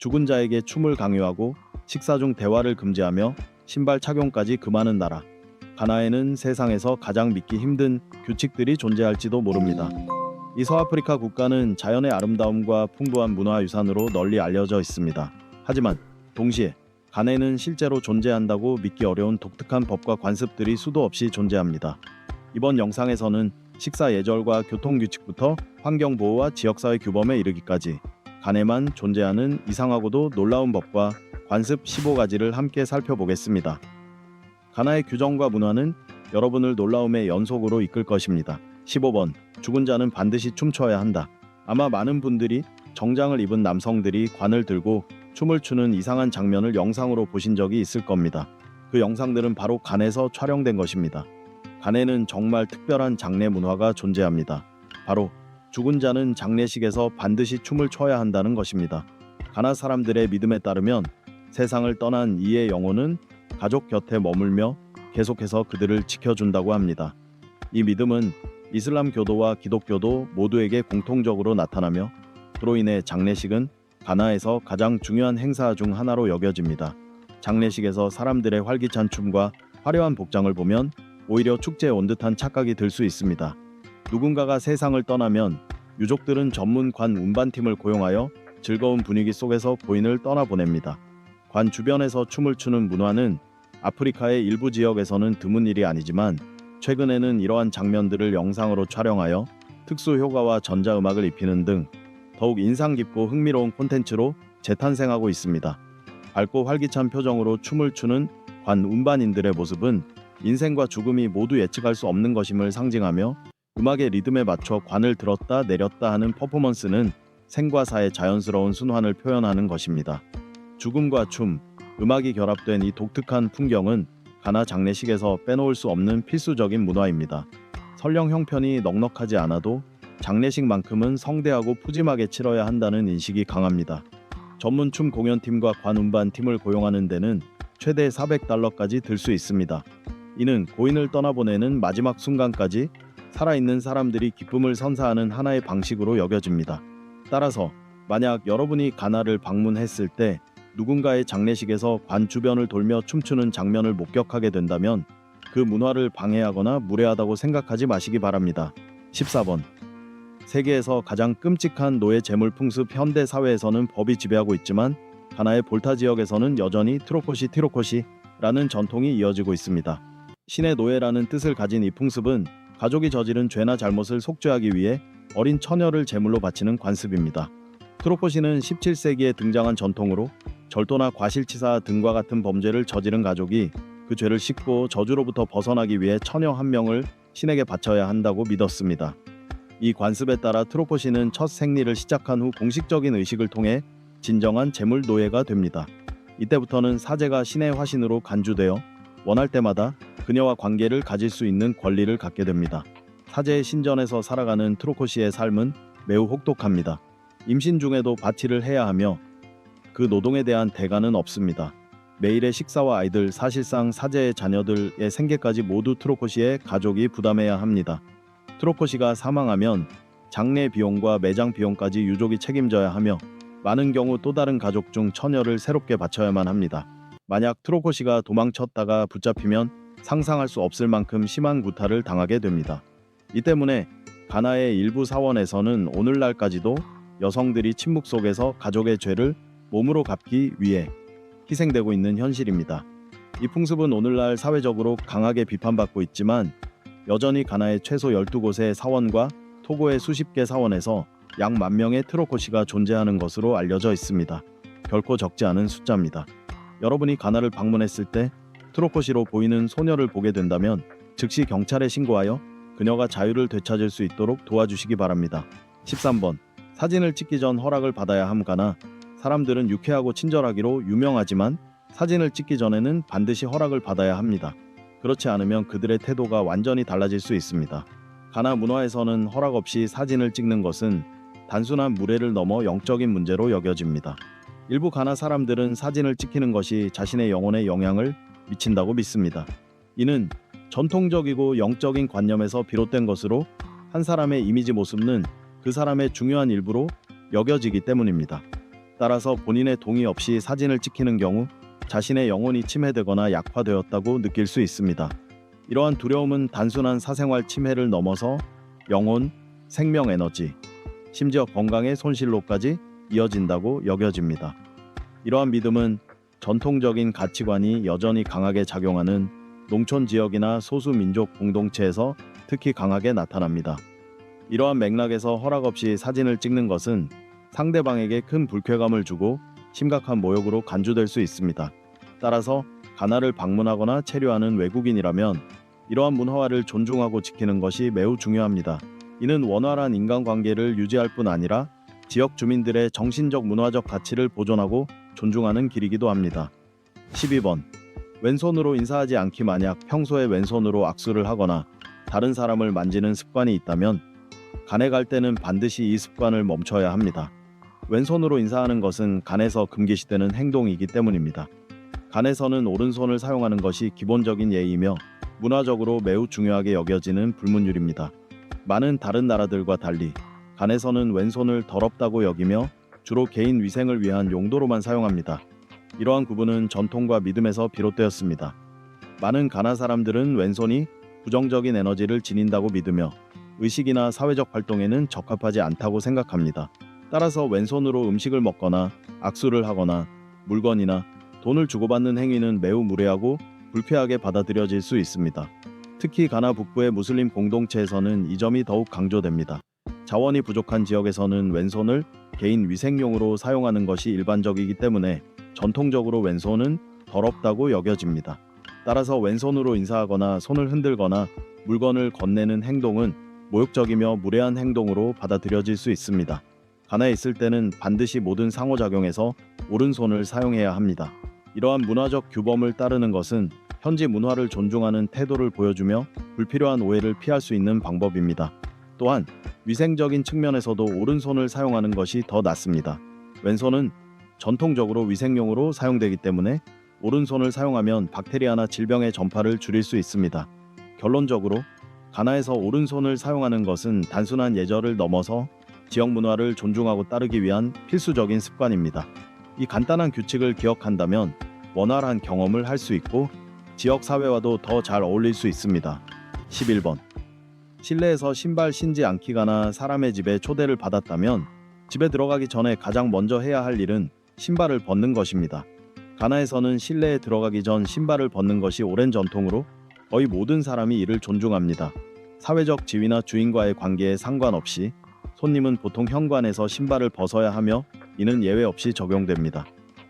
죽은 자에게 춤을 강요하고 식사 중 대화를 금지하며 신발 착용까지 금하는 나라. 가나에는 세상에서 가장 믿기 힘든 규칙들이 존재할지도 모릅니다. 이 서아프리카 국가는 자연의 아름다움과 풍부한 문화유산으로 널리 알려져 있습니다. 하지만 동시에 가네는 실제로 존재한다고 믿기 어려운 독특한 법과 관습들이 수도 없이 존재합니다. 이번 영상에서는 식사 예절과 교통 규칙부터 환경 보호와 지역사회 규범에 이르기까지 가네만 존재하는 이상하고도 놀라운 법과 관습 15가지를 함께 살펴보겠습니다. 가나의 규정과 문화는 여러분을 놀라움의 연속으로 이끌 것입니다. 15번 죽은 자는 반드시 춤춰야 한다. 아마 많은 분들이 정장을 입은 남성들이 관을 들고 춤을 추는 이상한 장면을 영상으로 보신 적이 있을 겁니다. 그 영상들은 바로 간에서 촬영된 것입니다. 간에는 정말 특별한 장례 문화가 존재합니다. 바로 죽은 자는 장례식에서 반드시 춤을 춰야 한다는 것입니다. 가나 사람들의 믿음에 따르면 세상을 떠난 이의 영혼은 가족 곁에 머물며 계속해서 그들을 지켜준다고 합니다. 이 믿음은 이슬람 교도와 기독교도 모두에게 공통적으로 나타나며 그로 인해 장례식은 가나에서 가장 중요한 행사 중 하나로 여겨집니다. 장례식에서 사람들의 활기찬 춤과 화려한 복장을 보면 오히려 축제에 온 듯한 착각이 들 수 있습니다. 누군가가 세상을 떠나면 유족들은 전문 관 운반팀을 고용하여 즐거운 분위기 속에서 고인을 떠나보냅니다. 관 주변에서 춤을 추는 문화는 아프리카의 일부 지역에서는 드문 일이 아니지만 최근에는 이러한 장면들을 영상으로 촬영하여 특수 효과와 전자음악을 입히는 등 더욱 인상 깊고 흥미로운 콘텐츠로 재탄생하고 있습니다. 밝고 활기찬 표정으로 춤을 추는 관 운반인들의 모습은 인생과 죽음이 모두 예측할 수 없는 것임을 상징하며 음악의 리듬에 맞춰 관을 들었다 내렸다 하는 퍼포먼스는 생과 사의 자연스러운 순환을 표현하는 것입니다. 죽음과 춤, 음악이 결합된 이 독특한 풍경은 가나 장례식에서 빼놓을 수 없는 필수적인 문화입니다. 설령 형편이 넉넉하지 않아도 장례식만큼은 성대하고 푸짐하게 치러야 한다는 인식이 강합니다. 전문 춤 공연팀과 관음반 팀을 고용하는 데는 최대 400달러까지 들 수 있습니다. 이는 고인을 떠나보내는 마지막 순간까지 살아있는 사람들이 기쁨을 선사하는 하나의 방식으로 여겨집니다. 따라서 만약 여러분이 가나를 방문했을 때 누군가의 장례식에서 관 주변을 돌며 춤추는 장면을 목격하게 된다면 그 문화를 방해하거나 무례하다고 생각하지 마시기 바랍니다. 14번 세계에서 가장 끔찍한 노예 재물 풍습 현대 사회에서는 법이 지배하고 있지만 가나의 볼타 지역에서는 여전히 트로코시 티로코시라는 전통이 이어지고 있습니다. 신의 노예라는 뜻을 가진 이 풍습은 가족이 저지른 죄나 잘못을 속죄하기 위해 어린 처녀를 제물로 바치는 관습입니다. 트로코시는 17세기에 등장한 전통으로 절도나 과실치사 등과 같은 범죄를 저지른 가족이 그 죄를 씻고 저주로부터 벗어나기 위해 처녀 한 명을 신에게 바쳐야 한다고 믿었습니다. 이 관습에 따라 트로포시는 첫 생리를 시작한 후 공식적인 의식을 통해 진정한 제물 노예가 됩니다. 이때부터는 사제가 신의 화신으로 간주되어 원할 때마다 그녀와 관계를 가질 수 있는 권리를 갖게 됩니다. 사제의 신전에서 살아가는 트로코시의 삶은 매우 혹독합니다. 임신 중에도 바치를 해야 하며 그 노동에 대한 대가는 없습니다. 매일의 식사와 아이들, 사실상 사제의 자녀들의 생계까지 모두 트로코시의 가족이 부담해야 합니다. 트로코시가 사망하면 장례 비용과 매장 비용까지 유족이 책임져야 하며 많은 경우 또 다른 가족 중 처녀를 새롭게 바쳐야만 합니다. 만약 트로코시가 도망쳤다가 붙잡히면 상상할 수 없을 만큼 심한 구타를 당하게 됩니다. 이 때문에 가나의 일부 사원에서는 오늘날까지도 여성들이 침묵 속에서 가족의 죄를 몸으로 갚기 위해 희생되고 있는 현실입니다. 이 풍습은 오늘날 사회적으로 강하게 비판받고 있지만 여전히 가나의 최소 12곳의 사원과 토고의 수십 개 사원에서 약 만 명의 트로코시가 존재하는 것으로 알려져 있습니다. 결코 적지 않은 숫자입니다. 여러분이 가나를 방문했을 때 트로코시로 보이는 소녀를 보게 된다면 즉시 경찰에 신고하여 그녀가 자유를 되찾을 수 있도록 도와주시기 바랍니다. 13번 사진을 찍기 전 허락을 받아야 함가나 사람들은 유쾌하고 친절하기로 유명하지만 사진을 찍기 전에는 반드시 허락을 받아야 합니다. 그렇지 않으면 그들의 태도가 완전히 달라질 수 있습니다. 가나 문화에서는 허락 없이 사진을 찍는 것은 단순한 무례를 넘어 영적인 문제로 여겨집니다. 일부 가나 사람들은 사진을 찍히는 것이 자신의 영혼에 영향을 미친다고 믿습니다. 이는 전통적이고 영적인 관념에서 비롯된 것으로 한 사람의 이미지 모습은 그 사람의 중요한 일부로 여겨지기 때문입니다. 따라서 본인의 동의 없이 사진을 찍히는 경우 자신의 영혼이 침해되거나 약화되었다고 느낄 수 있습니다. 이러한 두려움은 단순한 사생활 침해를 넘어서 영혼, 생명 에너지, 심지어 건강의 손실로까지 이어진다고 여겨집니다. 이러한 믿음은 전통적인 가치관이 여전히 강하게 작용하는 농촌 지역이나 소수 민족 공동체에서 특히 강하게 나타납니다. 이러한 맥락에서 허락 없이 사진을 찍는 것은 상대방에게 큰 불쾌감을 주고 심각한 모욕으로 간주될 수 있습니다. 따라서 가나를 방문하거나 체류하는 외국인이라면 이러한 문화화를 존중하고 지키는 것이 매우 중요합니다. 이는 원활한 인간관계를 유지할 뿐 아니라 지역 주민들의 정신적 문화적 가치를 보존하고 존중하는 길이기도 합니다. 12번 왼손으로 인사하지 않기 만약 평소에 왼손으로 악수를 하거나 다른 사람을 만지는 습관이 있다면 간에 갈 때는 반드시 이 습관을 멈춰야 합니다. 왼손으로 인사하는 것은 간에서 금기시되는 행동이기 때문입니다. 간에서는 오른손을 사용하는 것이 기본적인 예의이며 문화적으로 매우 중요하게 여겨지는 불문율입니다. 많은 다른 나라들과 달리 간에서는 왼손을 더럽다고 여기며 주로 개인 위생을 위한 용도로만 사용합니다. 이러한 구분은 전통과 믿음에서 비롯되었습니다. 많은 가나 사람들은 왼손이 부정적인 에너지를 지닌다고 믿으며 의식이나 사회적 활동에는 적합하지 않다고 생각합니다. 따라서 왼손으로 음식을 먹거나 악수를 하거나 물건이나 돈을 주고받는 행위는 매우 무례하고 불쾌하게 받아들여질 수 있습니다. 특히 가나 북부의 무슬림 공동체에서는 이 점이 더욱 강조됩니다. 자원이 부족한 지역에서는 왼손을 개인 위생용으로 사용하는 것이 일반적이기 때문에 전통적으로 왼손은 더럽다고 여겨집니다. 따라서 왼손으로 인사하거나 손을 흔들거나 물건을 건네는 행동은 모욕적이며 무례한 행동으로 받아들여질 수 있습니다. 가나에 있을 때는 반드시 모든 상호작용에서 오른손을 사용해야 합니다. 이러한 문화적 규범을 따르는 것은 현지 문화를 존중하는 태도를 보여주며 불필요한 오해를 피할 수 있는 방법입니다. 또한 위생적인 측면에서도 오른손을 사용하는 것이 더 낫습니다. 왼손은 전통적으로 위생용으로 사용되기 때문에 오른손을 사용하면 박테리아나 질병의 전파를 줄일 수 있습니다. 결론적으로 가나에서 오른손을 사용하는 것은 단순한 예절을 넘어서 지역 문화를 존중하고 따르기 위한 필수적인 습관입니다. 이 간단한 규칙을 기억한다면 원활한 경험을 할 수 있고 지역 사회와도 더 잘 어울릴 수 있습니다. 11번 실내에서 신발 신지 않기가나 사람의 집에 초대를 받았다면 집에 들어가기 전에 가장 먼저 해야 할 일은 신발을 벗는 것입니다. 가나에서는 실내에 들어가기 전 신발을 벗는 것이 오랜 전통으로 거의 모든 사람이 이를 존중합니다. 사회적 지위나 주인과의 관계에 상관없이 손님은 보통 현관에서 신발을 벗어야 하며 이는 예외 없이 적용됩니다.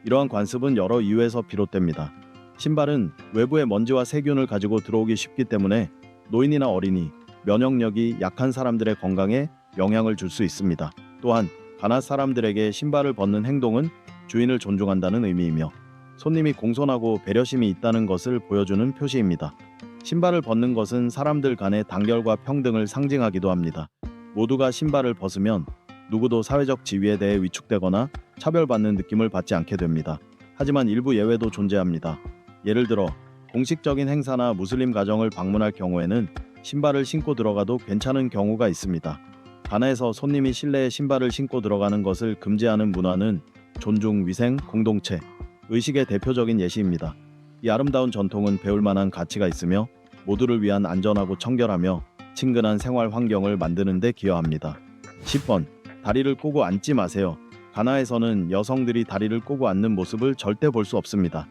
이러한 관습은 여러 이유에서 비롯됩니다. 신발은 외부의 먼지와 세균을 가지고 들어오기 쉽기 때문에 노인이나 어린이, 면역력이 약한 사람들의 건강에 영향을 줄 수 있습니다. 또한 가나 사람들에게 신발을 벗는 행동은 주인을 존중한다는 의미이며 손님이 공손하고 배려심이 있다는 것을 보여주는 표시입니다. 신발을 벗는 것은 사람들 간의 단결과 평등을 상징하기도 합니다. 모두가 신발을 벗으면 누구도 사회적 지위에 대해 위축되거나 차별받는 느낌을 받지 않게 됩니다. 하지만 일부 예외도 존재합니다. 예를 들어 공식적인 행사나 무슬림 가정을 방문할 경우에는 신발을 신고 들어가도 괜찮은 경우가 있습니다. 가나에서 손님이 실내에 신발을 신고 들어가는 것을 금지하는 문화는 존중, 위생, 공동체, 의식의 대표적인 예시입니다. 이 아름다운 전통은 배울 만한 가치가 있으며 모두를 위한 안전하고 청결하며 친근한 생활 환경을 만드는 데 기여합니다. 10번 다리를 꼬고 앉지 마세요. 가나에서는 여성들이 다리를 꼬고 앉는 모습을 절대 볼 수 없습니다.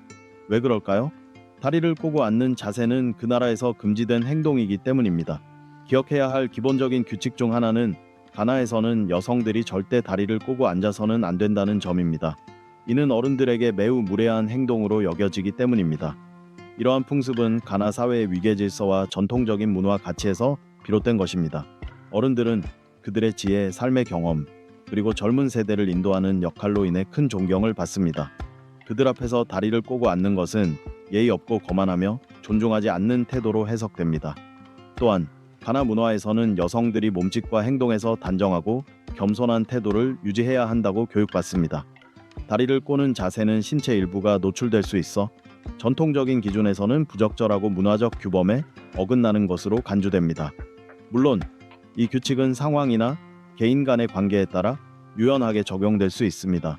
왜 그럴까요? 다리를 꼬고 앉는 자세는 그 나라에서 금지된 행동이기 때문입니다. 기억해야 할 기본적인 규칙 중 하나는 가나에서는 여성들이 절대 다리를 꼬고 앉아서는 안 된다는 점입니다. 이는 어른들에게 매우 무례한 행동으로 여겨지기 때문입니다. 이러한 풍습은 가나 사회의 위계 질서와 전통적인 문화 가치에서 비롯된 것입니다. 어른들은 그들의 지혜, 삶의 경험, 그리고 젊은 세대를 인도하는 역할로 인해 큰 존경을 받습니다. 그들 앞에서 다리를 꼬고 앉는 것은 예의 없고 거만하며 존중하지 않는 태도로 해석됩니다. 또한 가나 문화에서는 여성들이 몸짓과 행동에서 단정하고 겸손한 태도를 유지해야 한다고 교육받습니다. 다리를 꼬는 자세는 신체 일부가 노출될 수 있어 전통적인 기준에서는 부적절하고 문화적 규범에 어긋나는 것으로 간주됩니다. 물론 이 규칙은 상황이나 개인 간의 관계에 따라 유연하게 적용될 수 있습니다.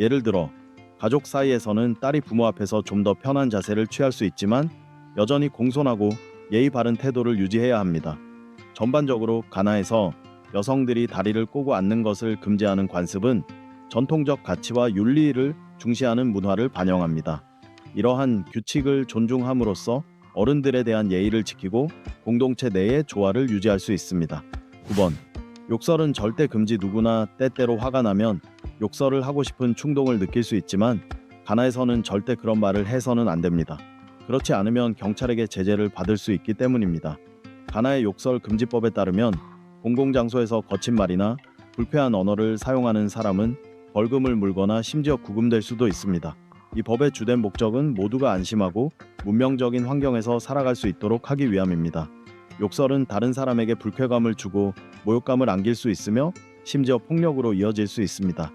예를 들어 가족 사이에서는 딸이 부모 앞에서 좀 더 편한 자세를 취할 수 있지만 여전히 공손하고 예의 바른 태도를 유지해야 합니다. 전반적으로 가나에서 여성들이 다리를 꼬고 앉는 것을 금지하는 관습은 전통적 가치와 윤리를 중시하는 문화를 반영합니다. 이러한 규칙을 존중함으로써 어른들에 대한 예의를 지키고 공동체 내의 조화를 유지할 수 있습니다. 9번. 욕설은 절대 금지 누구나 때때로 화가 나면 욕설을 하고 싶은 충동을 느낄 수 있지만 가나에서는 절대 그런 말을 해서는 안 됩니다. 그렇지 않으면 경찰에게 제재를 받을 수 있기 때문입니다. 가나의 욕설 금지법에 따르면 공공장소에서 거친 말이나 불쾌한 언어를 사용하는 사람은 벌금을 물거나 심지어 구금될 수도 있습니다. 이 법의 주된 목적은 모두가 안심하고 문명적인 환경에서 살아갈 수 있도록 하기 위함입니다. 욕설은 다른 사람에게 불쾌감을 주고 모욕감을 안길 수 있으며 심지어 폭력으로 이어질 수 있습니다.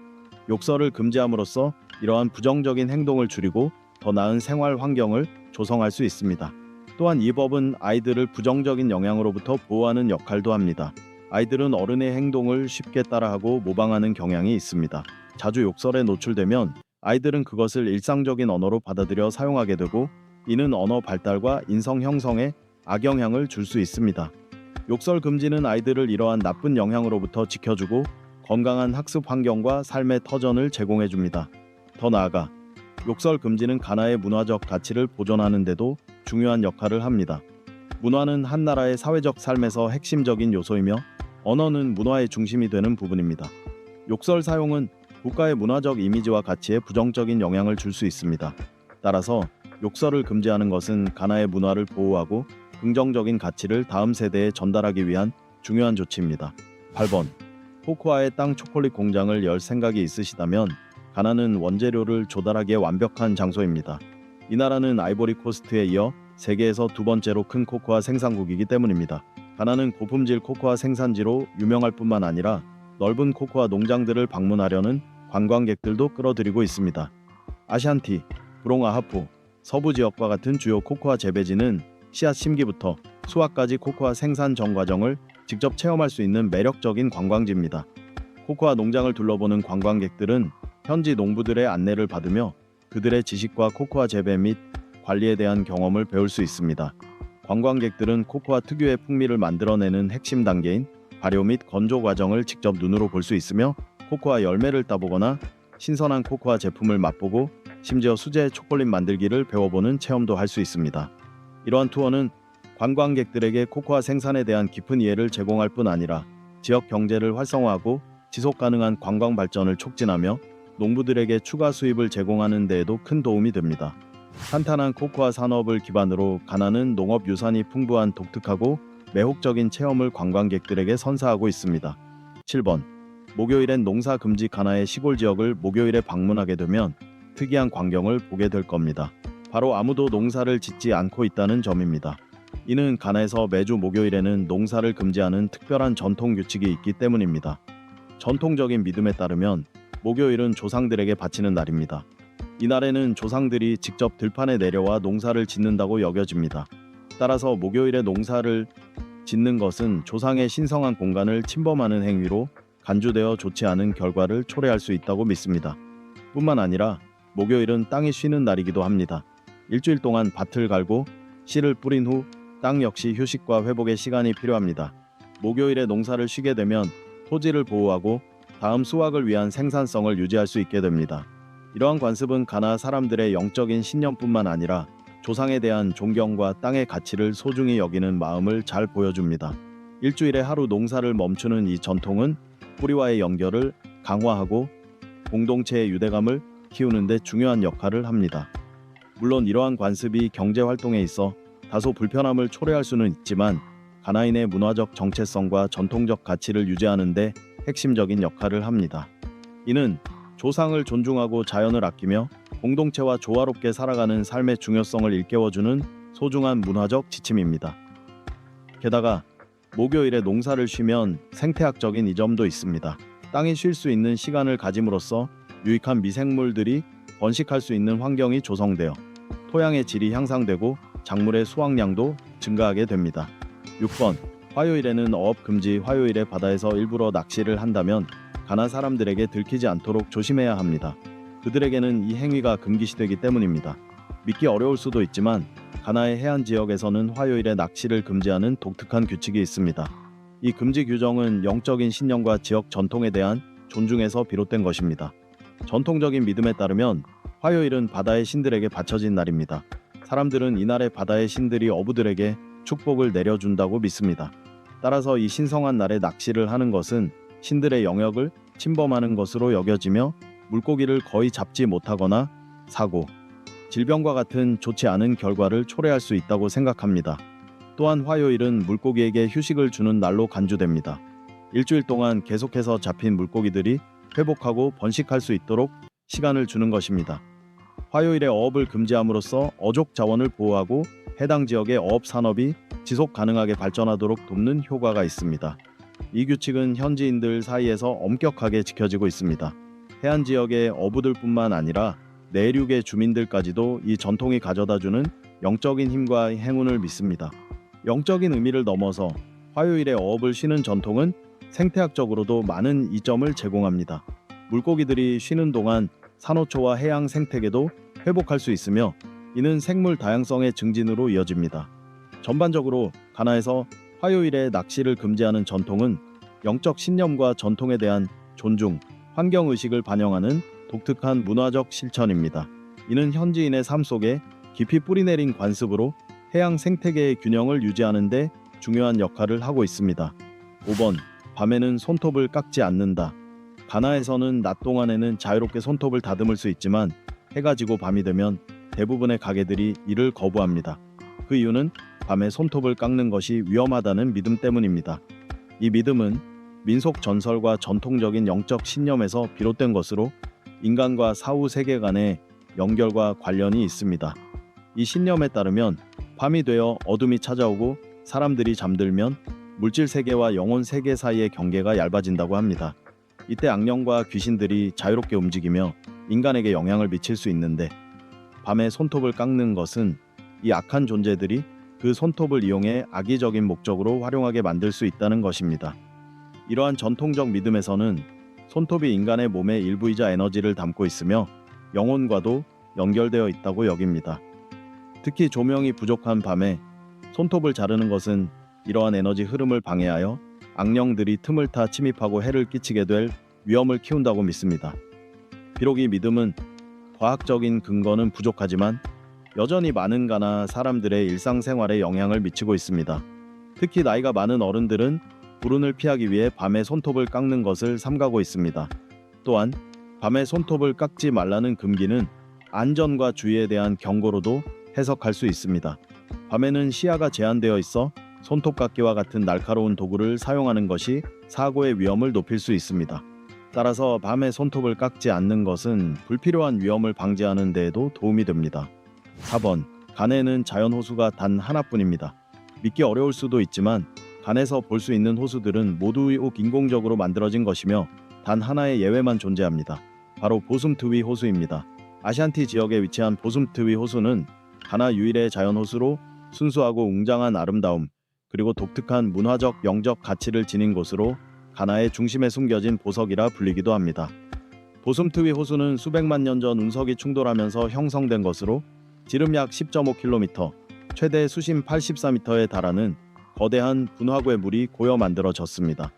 욕설을 금지함으로써 이러한 부정적인 행동을 줄이고 더 나은 생활 환경을 조성할 수 있습니다. 또한 이 법은 아이들을 부정적인 영향으로부터 보호하는 역할도 합니다. 아이들은 어른의 행동을 쉽게 따라하고 모방하는 경향이 있습니다. 자주 욕설에 노출되면 아이들은 그것을 일상적인 언어로 받아들여 사용하게 되고 이는 언어 발달과 인성 형성에 악영향을 줄 수 있습니다. 욕설 금지는 아이들을 이러한 나쁜 영향으로부터 지켜주고 건강한 학습 환경과 삶의 터전을 제공해 줍니다. 더 나아가 욕설 금지는 가나의 문화적 가치를 보존하는 데도 중요한 역할을 합니다. 문화는 한 나라의 사회적 삶에서 핵심적인 요소이며 언어는 문화의 중심이 되는 부분입니다. 욕설 사용은 국가의 문화적 이미지와 가치에 부정적인 영향을 줄 수 있습니다. 따라서 욕설을 금지하는 것은 가나의 문화를 보호하고 긍정적인 가치를 다음 세대에 전달하기 위한 중요한 조치입니다. 8번. 코코아의 땅 초콜릿 공장을 열 생각이 있으시다면 가나는 원재료를 조달하기에 완벽한 장소입니다. 이 나라는 아이보리 코스트에 이어 세계에서 두 번째로 큰 코코아 생산국이기 때문입니다. 가나는 고품질 코코아 생산지로 유명할 뿐만 아니라 넓은 코코아 농장들을 방문하려는 관광객들도 끌어들이고 있습니다. 아샨티, 브롱아하포, 서부 지역과 같은 주요 코코아 재배지는 씨앗 심기부터 수확까지 코코아 생산 전 과정을 직접 체험할 수 있는 매력적인 관광지입니다. 코코아 농장을 둘러보는 관광객들은 현지 농부들의 안내를 받으며 그들의 지식과 코코아 재배 및 관리에 대한 경험을 배울 수 있습니다. 관광객들은 코코아 특유의 풍미를 만들어내는 핵심 단계인 발효 및 건조 과정을 직접 눈으로 볼 수 있으며 코코아 열매를 따보거나 신선한 코코아 제품을 맛보고 심지어 수제 초콜릿 만들기를 배워보는 체험도 할 수 있습니다. 이러한 투어는 관광객들에게 코코아 생산에 대한 깊은 이해를 제공할 뿐 아니라 지역 경제를 활성화하고 지속 가능한 관광 발전을 촉진하며 농부들에게 추가 수입을 제공하는 데에도 큰 도움이 됩니다. 탄탄한 코코아 산업을 기반으로 가나는 농업 유산이 풍부한 독특하고 매혹적인 체험을 관광객들에게 선사하고 있습니다. 7번. 목요일엔 농사 금지 가나의 시골 지역을 목요일에 방문하게 되면 특이한 광경을 보게 될 겁니다. 바로 아무도 농사를 짓지 않고 있다는 점입니다. 이는 가나에서 매주 목요일에는 농사를 금지하는 특별한 전통 규칙이 있기 때문입니다. 전통적인 믿음에 따르면 목요일은 조상들에게 바치는 날입니다. 이날에는 조상들이 직접 들판에 내려와 농사를 짓는다고 여겨집니다. 따라서 목요일에 농사를 짓는 것은 조상의 신성한 공간을 침범하는 행위로 간주되어 좋지 않은 결과를 초래할 수 있다고 믿습니다. 뿐만 아니라 목요일은 땅이 쉬는 날이기도 합니다. 일주일 동안 밭을 갈고 씨를 뿌린 후 땅 역시 휴식과 회복의 시간이 필요합니다. 목요일에 농사를 쉬게 되면 토지를 보호하고 다음 수확을 위한 생산성을 유지할 수 있게 됩니다. 이러한 관습은 가나 사람들의 영적인 신념뿐만 아니라 조상에 대한 존경과 땅의 가치를 소중히 여기는 마음을 잘 보여줍니다. 일주일에 하루 농사를 멈추는 이 전통은 뿌리와의 연결을 강화하고 공동체의 유대감을 키우는 데 중요한 역할을 합니다. 물론 이러한 관습이 경제 활동에 있어 다소 불편함을 초래할 수는 있지만 가나인의 문화적 정체성과 전통적 가치를 유지하는 데 핵심적인 역할을 합니다. 이는 조상을 존중하고 자연을 아끼며 공동체와 조화롭게 살아가는 삶의 중요성을 일깨워주는 소중한 문화적 지침입니다. 게다가 목요일에 농사를 쉬면 생태학적인 이점도 있습니다. 땅이 쉴 수 있는 시간을 가짐으로써 유익한 미생물들이 번식할 수 있는 환경이 조성되어 토양의 질이 향상되고 작물의 수확량도 증가하게 됩니다. 6번 화요일에는 어업 금지 화요일에 바다에서 일부러 낚시를 한다면 가나 사람들에게 들키지 않도록 조심해야 합니다. 그들에게는 이 행위가 금기시되기 때문입니다. 믿기 어려울 수도 있지만 가나의 해안 지역에서는 화요일에 낚시를 금지하는 독특한 규칙이 있습니다. 이 금지 규정은 영적인 신념과 지역 전통에 대한 존중에서 비롯된 것입니다. 전통적인 믿음에 따르면 화요일은 바다의 신들에게 바쳐진 날입니다. 사람들은 이날에 바다의 신들이 어부들에게 축복을 내려준다고 믿습니다. 따라서 이 신성한 날에 낚시를 하는 것은 신들의 영역을 침범하는 것으로 여겨지며 물고기를 거의 잡지 못하거나 사고, 질병과 같은 좋지 않은 결과를 초래할 수 있다고 생각합니다. 또한 화요일은 물고기에게 휴식을 주는 날로 간주됩니다. 일주일 동안 계속해서 잡힌 물고기들이 회복하고 번식할 수 있도록 시간을 주는 것입니다. 화요일에 어업을 금지함으로써 어족 자원을 보호하고 해당 지역의 어업 산업이 지속 가능하게 발전하도록 돕는 효과가 있습니다. 이 규칙은 현지인들 사이에서 엄격하게 지켜지고 있습니다. 해안 지역의 어부들뿐만 아니라 내륙의 주민들까지도 이 전통이 가져다주는 영적인 힘과 행운을 믿습니다. 영적인 의미를 넘어서 화요일에 어업을 쉬는 전통은 생태학적으로도 많은 이점을 제공합니다. 물고기들이 쉬는 동안 산호초와 해양 생태계도 회복할 수 있으며 이는 생물 다양성의 증진으로 이어집니다. 전반적으로 가나에서 화요일에 낚시를 금지하는 전통은 영적 신념과 전통에 대한 존중, 환경 의식을 반영하는 독특한 문화적 실천입니다. 이는 현지인의 삶 속에 깊이 뿌리내린 관습으로 해양 생태계의 균형을 유지하는 데 중요한 역할을 하고 있습니다. 5번 밤에는 손톱을 깎지 않는다. 가나에서는 낮 동안에는 자유롭게 손톱을 다듬을 수 있지만 해가 지고 밤이 되면 대부분의 가게들이 이를 거부합니다. 그 이유는 밤에 손톱을 깎는 것이 위험하다는 믿음 때문입니다. 이 믿음은 민속 전설과 전통적인 영적 신념에서 비롯된 것으로 인간과 사후 세계 간의 연결과 관련이 있습니다. 이 신념에 따르면 밤이 되어 어둠이 찾아오고 사람들이 잠들면 물질 세계와 영혼 세계 사이의 경계가 얇아진다고 합니다. 이때 악령과 귀신들이 자유롭게 움직이며 인간에게 영향을 미칠 수 있는데 밤에 손톱을 깎는 것은 이 악한 존재들이 그 손톱을 이용해 악의적인 목적으로 활용하게 만들 수 있다는 것입니다. 이러한 전통적 믿음에서는 손톱이 인간의 몸의 일부이자 에너지를 담고 있으며 영혼과도 연결되어 있다고 여깁니다. 특히 조명이 부족한 밤에 손톱을 자르는 것은 이러한 에너지 흐름을 방해하여 악령들이 틈을 타 침입하고 해를 끼치게 될 위험을 키운다고 믿습니다. 비록 이 믿음은 과학적인 근거는 부족하지만 여전히 많은 가나 사람들의 일상생활에 영향을 미치고 있습니다. 특히 나이가 많은 어른들은 불운을 피하기 위해 밤에 손톱을 깎는 것을 삼가고 있습니다. 또한 밤에 손톱을 깎지 말라는 금기는 안전과 주의에 대한 경고로도 해석할 수 있습니다. 밤에는 시야가 제한되어 있어 손톱 깎기와 같은 날카로운 도구를 사용하는 것이 사고의 위험을 높일 수 있습니다. 따라서 밤에 손톱을 깎지 않는 것은 불필요한 위험을 방지하는 데에도 도움이 됩니다. 4번 간에는 자연 호수가 단 하나뿐입니다. 믿기 어려울 수도 있지만 간에서 볼 수 있는 호수들은 모두 인공적으로 만들어진 것이며 단 하나의 예외만 존재합니다. 바로 보숨트위 호수입니다. 아시안티 지역에 위치한 보숨트위 호수는 가나 유일의 자연 호수로 순수하고 웅장한 아름다움 그리고 독특한 문화적 영적 가치를 지닌 곳으로 가나의 중심에 숨겨진 보석이라 불리기도 합니다. 보숨트위 호수는 수백만 년 전 운석이 충돌하면서 형성된 것으로 지름 약 10.5km, 최대 수심 84m에 달하는 거대한 분화구의 물이 고여 만들어졌습니다.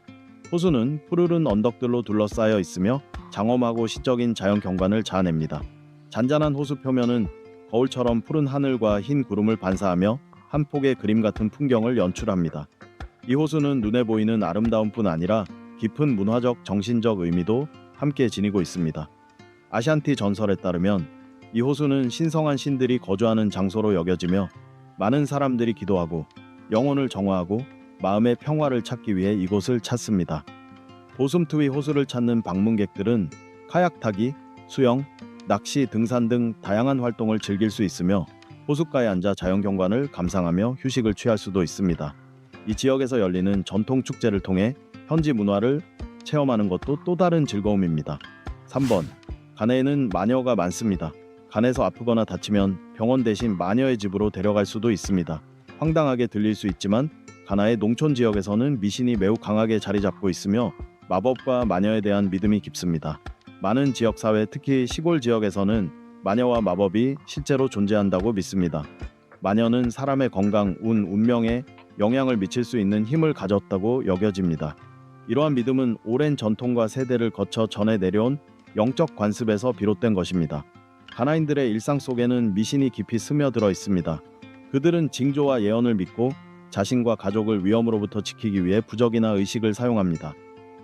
호수는 푸르른 언덕들로 둘러싸여 있으며 장엄하고 시적인 자연 경관을 자아냅니다. 잔잔한 호수 표면은 거울처럼 푸른 하늘과 흰 구름을 반사하며 한 폭의 그림 같은 풍경을 연출합니다. 이 호수는 눈에 보이는 아름다움뿐 아니라 깊은 문화적 정신적 의미도 함께 지니고 있습니다. 아샨티 전설에 따르면 이 호수는 신성한 신들이 거주하는 장소로 여겨지며 많은 사람들이 기도하고 영혼을 정화하고 마음의 평화를 찾기 위해 이곳을 찾습니다. 보숨트위 호수를 찾는 방문객들은 카약 타기, 수영, 낚시, 등산 등 다양한 활동을 즐길 수 있으며 호숫가에 앉아 자연 경관을 감상하며 휴식을 취할 수도 있습니다. 이 지역에서 열리는 전통 축제를 통해 현지 문화를 체험하는 것도 또 다른 즐거움입니다. 3번 간에는 마녀가 많습니다. 간에서 아프거나 다치면 병원 대신 마녀의 집으로 데려갈 수도 있습니다. 황당하게 들릴 수 있지만 가나의 농촌 지역에서는 미신이 매우 강하게 자리 잡고 있으며 마법과 마녀에 대한 믿음이 깊습니다. 많은 지역 사회 특히 시골 지역에서는 마녀와 마법이 실제로 존재한다고 믿습니다. 마녀는 사람의 건강, 운, 운명에 영향을 미칠 수 있는 힘을 가졌다고 여겨집니다. 이러한 믿음은 오랜 전통과 세대를 거쳐 전해 내려온 영적 관습에서 비롯된 것입니다. 가나인들의 일상 속에는 미신이 깊이 스며들어 있습니다. 그들은 징조와 예언을 믿고 자신과 가족을 위험으로부터 지키기 위해 부적이나 의식을 사용합니다.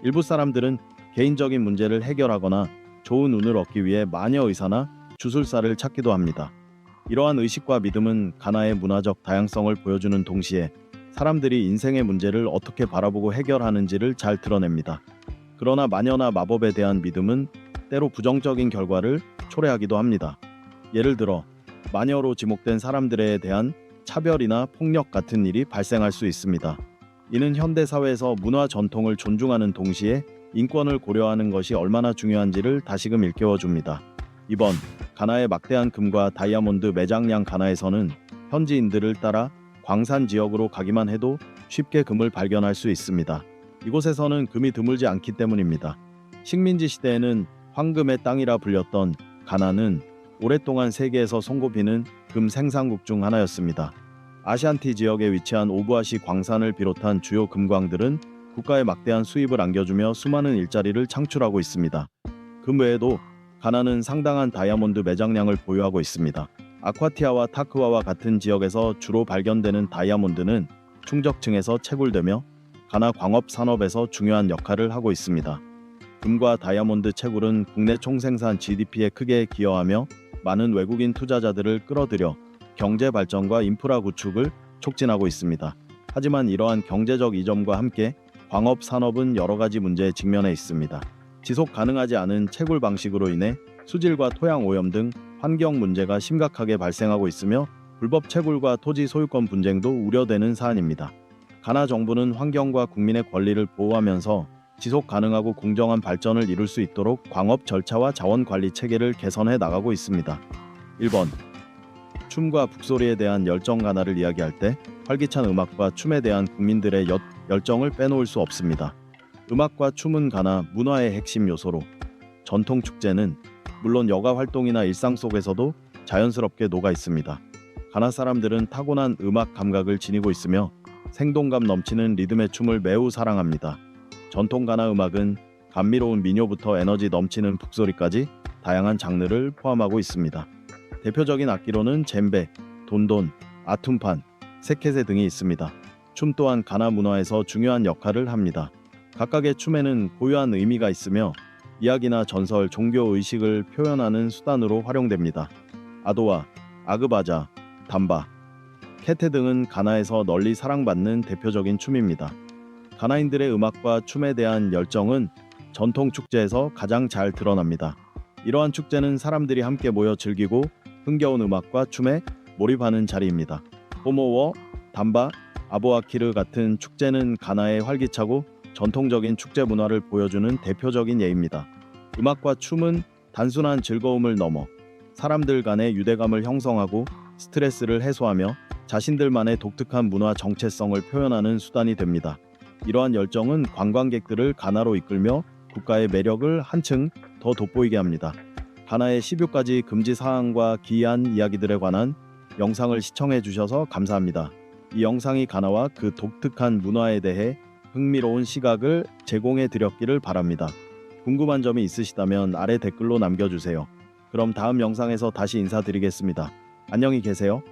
일부 사람들은 개인적인 문제를 해결하거나 좋은 운을 얻기 위해 마녀 의사나 주술사를 찾기도 합니다. 이러한 의식과 믿음은 가나의 문화적 다양성을 보여주는 동시에 사람들이 인생의 문제를 어떻게 바라보고 해결하는지를 잘 드러냅니다. 그러나 마녀나 마법에 대한 믿음은 때로 부정적인 결과를 초래하기도 합니다. 예를 들어 마녀로 지목된 사람들에 대한 차별이나 폭력 같은 일이 발생할 수 있습니다. 이는 현대 사회에서 문화 전통을 존중하는 동시에 인권을 고려하는 것이 얼마나 중요한지를 다시금 일깨워 줍니다. 이번 가나의 막대한 금과 다이아몬드 매장량 가나에서는 현지인들을 따라 광산 지역으로 가기만 해도 쉽게 금을 발견할 수 있습니다. 이곳에서는 금이 드물지 않기 때문입니다. 식민지 시대에는 황금의 땅이라 불렸던 가나는 오랫동안 세계에서 손꼽히는 금 생산국 중 하나였습니다. 아시안티 지역에 위치한 오부아시 광산을 비롯한 주요 금광들은 국가에 막대한 수입을 안겨주며 수많은 일자리를 창출하고 있습니다. 금 외에도 가나는 상당한 다이아몬드 매장량을 보유하고 있습니다. 아쿠아티아와 타크와와 같은 지역에서 주로 발견되는 다이아몬드는 충적층에서 채굴되며 가나 광업 산업에서 중요한 역할을 하고 있습니다. 금과 다이아몬드 채굴은 국내 총생산 GDP에 크게 기여하며 많은 외국인 투자자들을 끌어들여 경제 발전과 인프라 구축을 촉진하고 있습니다. 하지만 이러한 경제적 이점과 함께 광업 산업은 여러 가지 문제에 직면해 있습니다. 지속 가능하지 않은 채굴 방식으로 인해 수질과 토양 오염 등 환경 문제가 심각하게 발생하고 있으며 불법 채굴과 토지 소유권 분쟁도 우려되는 사안입니다. 가나 정부는 환경과 국민의 권리를 보호하면서 지속 가능하고 공정한 발전을 이룰 수 있도록 광업 절차와 자원 관리 체계를 개선해 나가고 있습니다. 1번 춤과 북소리에 대한 열정 가나를 이야기할 때 활기찬 음악과 춤에 대한 국민들의 여- 열정을 빼놓을 수 없습니다. 음악과 춤은 가나 문화의 핵심 요소로 전통 축제는 물론 여가 활동이나 일상 속에서도 자연스럽게 녹아 있습니다. 가나 사람들은 타고난 음악 감각을 지니고 있으며 생동감 넘치는 리듬의 춤을 매우 사랑합니다. 전통 가나 음악은 감미로운 민요부터 에너지 넘치는 북소리까지 다양한 장르를 포함하고 있습니다. 대표적인 악기로는 젬베, 돈돈, 아툼판, 세케세 등이 있습니다. 춤 또한 가나 문화에서 중요한 역할을 합니다. 각각의 춤에는 고유한 의미가 있으며 이야기나 전설, 종교 의식을 표현하는 수단으로 활용됩니다. 아도와 아그바자, 담바, 케테 등은 가나에서 널리 사랑받는 대표적인 춤입니다. 가나인들의 음악과 춤에 대한 열정은 전통 축제에서 가장 잘 드러납니다. 이러한 축제는 사람들이 함께 모여 즐기고 흥겨운 음악과 춤에 몰입하는 자리입니다. 호모워, 담바, 아보아키르 같은 축제는 가나의 활기차고 전통적인 축제 문화를 보여주는 대표적인 예입니다. 음악과 춤은 단순한 즐거움을 넘어 사람들 간의 유대감을 형성하고 스트레스를 해소하며 자신들만의 독특한 문화 정체성을 표현하는 수단이 됩니다. 이러한 열정은 관광객들을 가나로 이끌며 국가의 매력을 한층 더 돋보이게 합니다. 가나의 10유까지 금지 사항과 기이한 이야기들에 관한 영상을 시청해 주셔서 감사합니다. 이 영상이 가나와 그 독특한 문화에 대해 흥미로운 시각을 제공해 드렸기를 바랍니다. 궁금한 점이 있으시다면 아래 댓글로 남겨주세요. 그럼 다음 영상에서 다시 인사드리겠습니다. 안녕히 계세요.